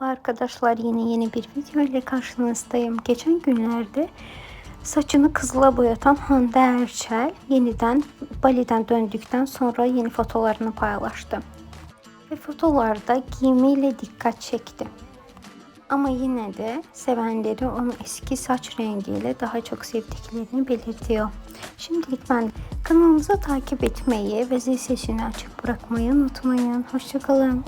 Merhaba arkadaşlar yine yeni bir video ile karşınızdayım. Geçen günlerde saçını kızıla boyatan Hande Erçel yeniden Bali'den döndükten sonra yeni fotolarını paylaştı. Ve fotolarda giyimiyle dikkat çekti. Ama yine de sevenleri onun eski saç rengiyle daha çok sevdiklerini belirtiyor. Şimdilik ben kanalımıza takip etmeyi ve zil sesini açık bırakmayı unutmayın. Hoşçakalın.